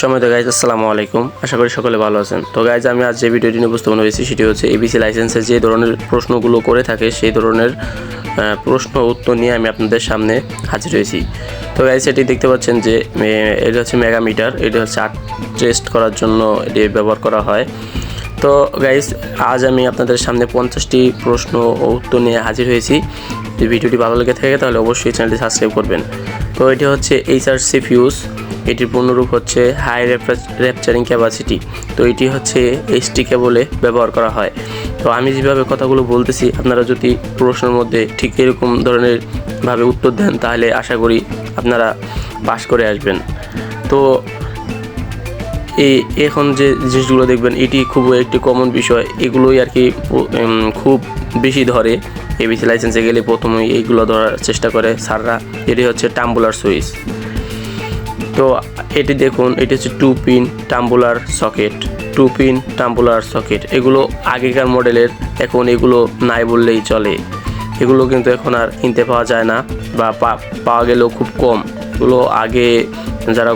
সময় তো গাইজ আসসালামু আলাইকুম। আশা করি সকলে ভালো আছেন। তো গাইজ আমি আজ যে ভিডিওটি নিয়ে উপস্থাপন হয়েছি, সেটি হচ্ছে এবিসি লাইসেন্সে যে ধরনের প্রশ্নগুলো করে থাকে, সেই ধরনের প্রশ্ন উত্তর নিয়ে আমি আপনাদের সামনে হাজির হয়েছি। তো গাইজ এটি দেখতে পাচ্ছেন যে এটা হচ্ছে মেগামিটার এটা হচ্ছে আর্ট টেস্ট করার জন্য এটি ব্যবহার করা হয়। তো গাইজ আজ আমি আপনাদের সামনে পঞ্চাশটি প্রশ্ন ও উত্তর নিয়ে হাজির হয়েছি। যদি ভিডিওটি ভালো লেগে থাকে, তাহলে অবশ্যই চ্যানেলটি সাবস্ক্রাইব করবেন। তো এটি হচ্ছে এইচআরসি ফিউজ এটির পূর্ণরূপ হচ্ছে হাই র্যাপচারিং ক্যাপাসিটি তো এটি হচ্ছে এইচটি কেবলে ব্যবহার করা হয়। তো আমি যেভাবে কথাগুলো বলতেছি, আপনারা যদি প্রশ্নের মধ্যে ঠিক এরকম ধরনের ভাবে উত্তর দেন, তাহলে আশা করি আপনারা পাশ করে আসবেন। তো এই এখন যে জিনিসগুলো দেখবেন, এটি খুব একটি কমন বিষয়। এগুলোই আর কি খুব বেশি ধরে। এবিসি লাইসেন্সে গেলে প্রথমেই এইগুলো ধরার চেষ্টা করে স্যাররা। এটি হচ্ছে টাম্বুলার সুইচ তো এটি দেখুন, এটি হচ্ছে two pin tumbler socket. Two pin tumbler socket. এগুলো আগেকার মডেলের, এখন এগুলো নাই বললেই চলে। এগুলো কিন্তু এখন আর কিনতে পাওয়া যায় না বা পাওয়া গেলেও খুব কম। এগুলো আগে যারা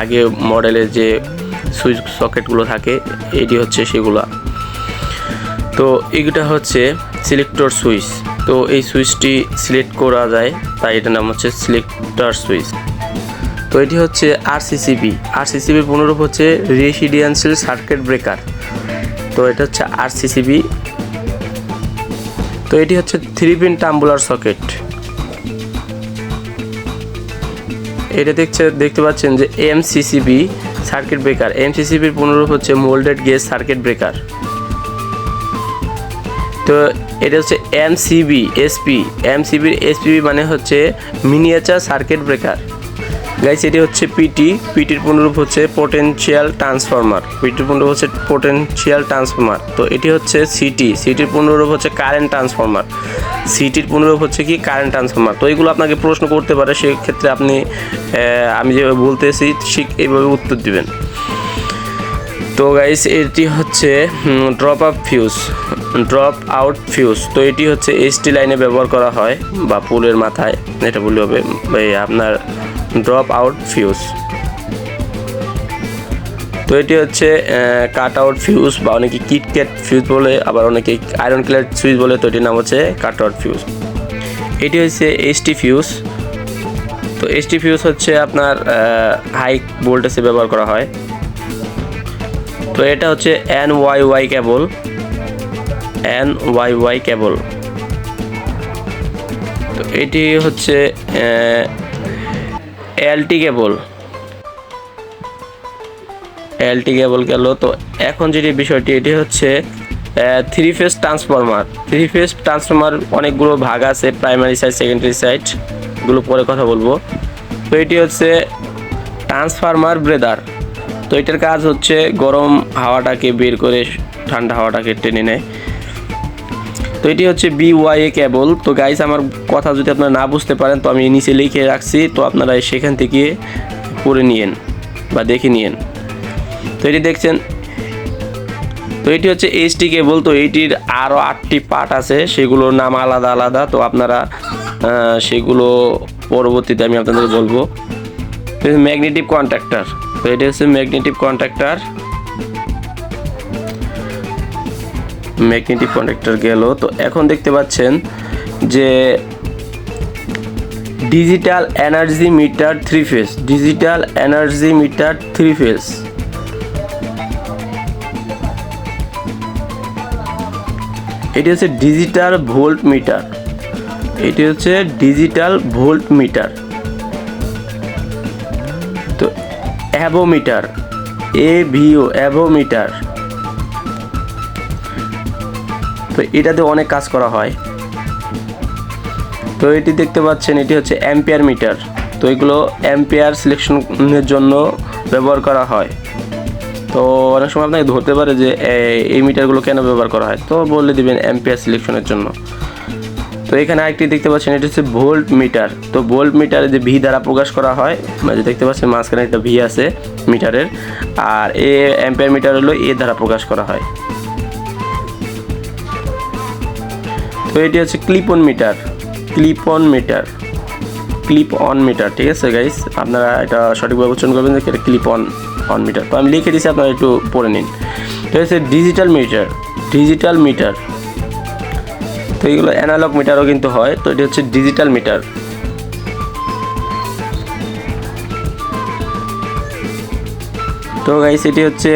আগে মডেলের যে সুইচ সকেটগুলো থাকে, এটি হচ্ছে সেগুলা। তো এইটা হচ্ছে সিলেক্টর সুইচ। তো এই সুইচটি সিলেক্ট করা যায়, তাই এটার নাম হচ্ছে সিলেক্টর সুইচ। তো এটি হচ্ছে আরসিসিবি আরসিসিবি পুনরূপ হচ্ছে রেসিডেন্সিয়াল সার্কিট ব্রেকার। তো এটা হচ্ছে আরসিসিবি তো এটি হচ্ছে থ্রি পিন টাম্বুলার সকেট। এটা দেখছে, দেখতে পাচ্ছেন যে এমসিসিবি সার্কিট ব্রেকার। এমসিসিবির পুনরূপ হচ্ছে মোল্ডেড গেজ সার্কিট ব্রেকার। তো এটা হচ্ছে এমসিবি এসপি এমসিবির এসপিবি মানে হচ্ছে মিনিয়েচার সার্কিট ব্রেকার। গাইস এটি হচ্ছে পিটি পিটির পুনরূপ হচ্ছে পোটেনশিয়াল ট্রান্সফরমার পিটির পুনরূপ হচ্ছে পোটেনশিয়াল ট্রান্সফরমার তো এটি হচ্ছে সিটি সিটির পুনরূপ হচ্ছে কারেন্ট ট্রান্সফরমার সিটির পুনরূপ হচ্ছে কি? কারেন্ট ট্রান্সফরমার তো এইগুলো আপনাকে প্রশ্ন করতে পারে, সেক্ষেত্রে আপনি আমি যেভাবে বলতেছি, ঠিক এইভাবে উত্তর দিবেন। তো গাইস এটি হচ্ছে drop up fuse drop out fuse তো এটি হচ্ছে এসটি লাইনে ব্যবহার করা হয়, বা পুলের মাথায়, এটা বললে হবে আপনার ড্রপ আউট ফিউজ তো এটি হচ্ছে কাট আউট ফিউজ বা অনেকে কিটক্যাট ফিউজ বলে, আবার অনেকে আয়রন ক্লেট সুইচ বলে, তো এটির নাম হচ্ছে কাট আউট ফিউজ এটি হচ্ছে এসটি ফিউজ তো এসটি ফিউজ হচ্ছে আপনার হাই ভোল্টেজে ব্যবহার করা হয়। তো এটা হচ্ছে N Y Y cable N Y Y cable তো এটি হচ্ছে এলটি কেবল এলটি কেবল গেল, তো এখন যেটি বিষয়টি, এটি হচ্ছে three phase transformer three phase transformer অনেকগুলো ভাগ আছে প্রাইমারি সাইড সেকেন্ডারি সাইড এগুলো পরে কথা বলব। তো এটি হচ্ছে ট্রান্সফরমার ব্রেদার তো এটার কাজ হচ্ছে গরম হাওয়াটাকে বের করে ঠান্ডা হাওয়াটাকে টেনে নেয়। তো এটি হচ্ছে বিওয়াইএ কেবল তো গাইস আমার কথা যদি আপনারা না বুঝতে পারেন, তো আমি নিচে লিখে রাখছি। তো আপনারা সেখান থেকে পড়ে নিয়েন বা দেখে নিয়েন। তো এটি দেখছেন, তো এটি হচ্ছে এইচটি কেবল তো এইটির আরও আটটি পার্ট আছে, সেগুলোর নাম আলাদা আলাদা। তো আপনারা সেগুলো পরবর্তীতে আমি আপনাদেরকে বলব। ম্যাগনেটিভ কন্ট্রাক্টর তো এটা হচ্ছে ম্যাগনেটিভ কন্ট্রাক্টর ম্যাগনেটিক কন্ডাক্টর গেল। তো এখন দেখতে পাচ্ছেন যে digital energy meter three phase digital energy meter three phase এটি হচ্ছে ডিজিটাল ভোল্ট মিটার এটি হচ্ছে ডিজিটাল ভোল্ট মিটার তো অ্যাভোমিটার এ ভিও অ্যাভোমিটার তো এটাতে অনেক কাজ করা হয়। তো এটি দেখতে পাচ্ছেন, এটি হচ্ছে অ্যাম্পিয়ার মিটার তো এগুলো অ্যাম্পিয়ার সিলেকশনের জন্য ব্যবহার করা হয়। তো অনেক সময় আপনাকে ধরতে পারে যে এই মিটারগুলো কেন ব্যবহার করা হয়। তো বলে দিবেন অ্যাম্পিয়ার সিলেকশনের জন্য। তো এখানে আরেকটি দেখতে পাচ্ছেন, এটি হচ্ছে ভোল্ট মিটার তো ভোল্ট মিটারে যে ভি দ্বারা প্রকাশ করা হয় যে দেখতে পাচ্ছেন মাঝখানে একটা ভি আছে মিটারের আর এ অ্যাম্পিয়ার মিটার হলো এ দ্বারা প্রকাশ করা হয়। তো এটি হচ্ছে clip on meter clip on meter clip on meter ঠিক আছে গাইস আপনারা এটা সঠিকভাবে উচ্চারণ করবেন যে এটা ক্লিপ অন অন মিটার তো আমি লিখে দিচ্ছি আপনারা একটু পড়ে নিন। তো হচ্ছে ডিজিটাল মিটার ডিজিটাল মিটার তো এগুলো অ্যানালগ মিটারও কিন্তু হয়, তো এটা হচ্ছে ডিজিটাল মিটার তো গাইস এটি হচ্ছে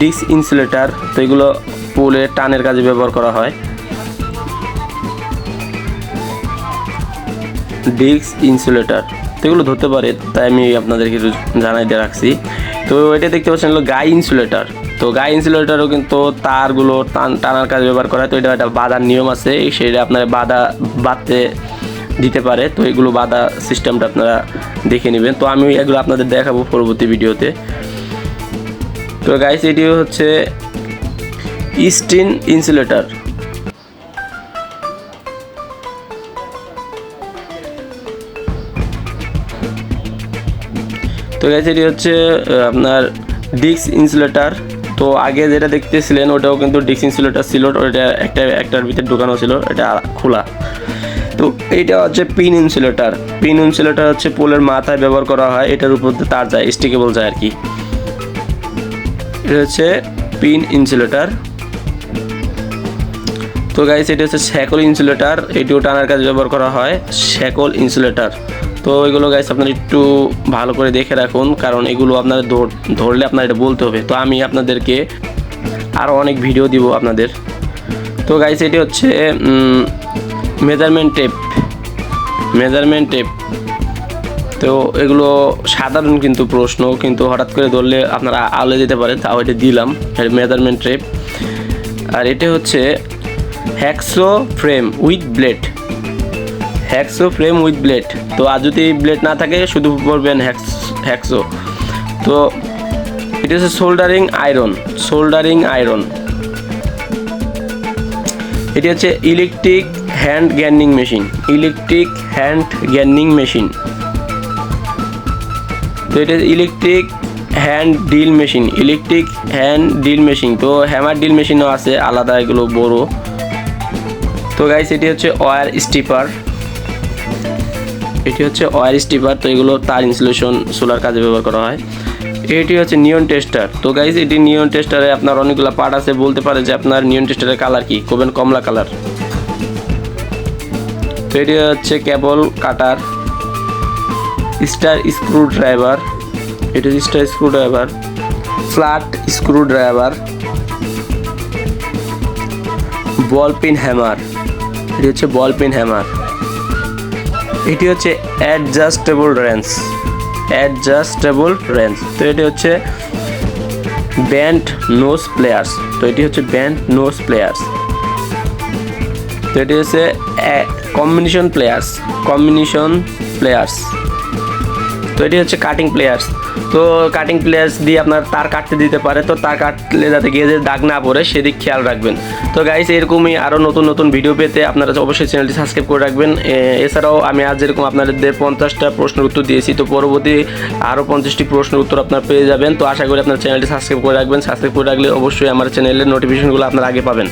ডিস্ক ইনসুলেটার তো এগুলো পুলে টানের কাজে ব্যবহার করা হয়। ডিস্ক ইনসুলেটার তো এগুলো ধরতে পারে, তাই আমি আপনাদেরকে একটু জানাই দিয়ে রাখছি। তো এটা দেখতে পাচ্ছেন হলো গাই ইনসুলেটার তো গাই ইনসুলেটারও কিন্তু তারগুলো টান, টানার কাজে ব্যবহার করা হয়। তো এটা একটা বাধার নিয়ম আছে, সেটা আপনার বাধা বাঁধতে দিতে পারে। তো এগুলো বাধা সিস্টেমটা আপনারা দেখে নেবেন। তো আমি এগুলো আপনাদের দেখাবো পরবর্তী ভিডিওতে। তো গাইস এটি হচ্ছে স্টিন ইনসুলেটর তো গাইস এটি হচ্ছে আপনার ডিক্স ইনসুলেটর তো আগে যেটা দেখতেছিলেন ওটাও কিন্তু ডিক্স ইনসুলেটর ছিল ওটা একটা, একটার ভিতরে ঢোকানো ছিল, এটা খোলা। তো এইটা হচ্ছে পিন ইনসুলেটর পিন ইনসুলেটর হচ্ছে পোলের মাথায় ব্যবহার করা হয়, এটার উপর তার যায় স্টিকেবল যায় আর কি। এটা হচ্ছে পিন ইনসুলেটর তো গাইস এটা হচ্ছে শ্যাকল ইনসুলেটর এটিও টানার কাজে ব্যবহার করা হয়, শ্যাকল ইনসুলেটর তো এগুলো গাইস আপনারা একটু ভালো করে দেখে রাখুন, কারণ এগুলো আপনাদের ধর- ধরলে আপনার এটা বলতে হবে। তো আমি আপনাদেরকে আরও অনেক ভিডিও দিব আপনাদের। তো গাইস এটি হচ্ছে মেজারমেন্ট টেপ মেজারমেন্ট টেপ তো এগুলো সাধারণ কিন্তু প্রশ্ন, কিন্তু হঠাৎ করে ধরলে আপনারা আলে যেতে পারেন, তাও এটা দিলাম মেজারমেন্ট ট্রেপ আর এটা হচ্ছে hacksaw frame with blade hacksaw frame with blade তো আর যদি ব্লেড না থাকে, শুধু বলবেন হ্যাক্স হ্যাক্সো তো এটা হচ্ছে সোল্ডারিং আয়রন সোল্ডারিং আয়রন এটি হচ্ছে electric hand grinding machine electric hand grinding machine তো এটা electric hand drill machine electric hand drill machine তো হ্যামার ডিল মেশিনও আছে, আলাদা, এগুলো বড়। তো গাইস এটি হচ্ছে ওয়ার স্টিপার এটি হচ্ছে ওয়ার স্টিপার তো এগুলো তার ইনসুলেশন সোলার কাজে ব্যবহার করা হয়। এটি হচ্ছে নিয়ন টেস্টার তো গাইস এটি নিয়ন টেস্টারে আপনার অনেকগুলো পার্ট আছে, বলতে পারে যে আপনার নিয়ন টেস্টারের কালার কি? কবেন কমলা কালার তো এটি হচ্ছে cable cutter star screwdriver এটি হচ্ছে star screwdriver flat screwdriver ball pin hammer এটি হচ্ছে বল পিন হ্যামার এটি হচ্ছে অ্যাডজাস্টেবল রেঞ্জ অ্যাডজাস্টেবল রেঞ্জ তো এটি হচ্ছে ব্যান্ড নোজ প্লেয়ার্স তো এটি হচ্ছে ব্যান্ড নোজ প্লেয়ার্স তো এটি হচ্ছে কম্বিনেশন প্লেয়ার্স কম্বিনেশন প্লেয়ার্স তো এটি হচ্ছে কাটিং প্লেয়ার্স তো কাটিং প্লেয়ার্স দিয়ে আপনার তার কাটতে দিতে পারে। তো তার কাটলে যাতে গেজের দাগ না পড়ে, সেদিক খেয়াল রাখবেন। তো গাইস এরকমই আরও নতুন নতুন ভিডিও পেতে আপনারা অবশ্যই চ্যানেলটি সাবস্ক্রাইব করে রাখবেন। এছাড়াও আমি আজ যেরকম আপনাদের পঞ্চাশটা প্রশ্নের উত্তর দিয়েছি, তো পরবর্তী আরও পঞ্চাশটি প্রশ্নের উত্তর আপনারা পেয়ে যাবেন। তো আশা করি আপনার চ্যানেলটি সাবস্ক্রাইব করে রাখবেন। সাবস্ক্রাইব করে রাখলে অবশ্যই আমার চ্যানেলের নোটিফিকেশনগুলো আপনারা আগে পাবেন।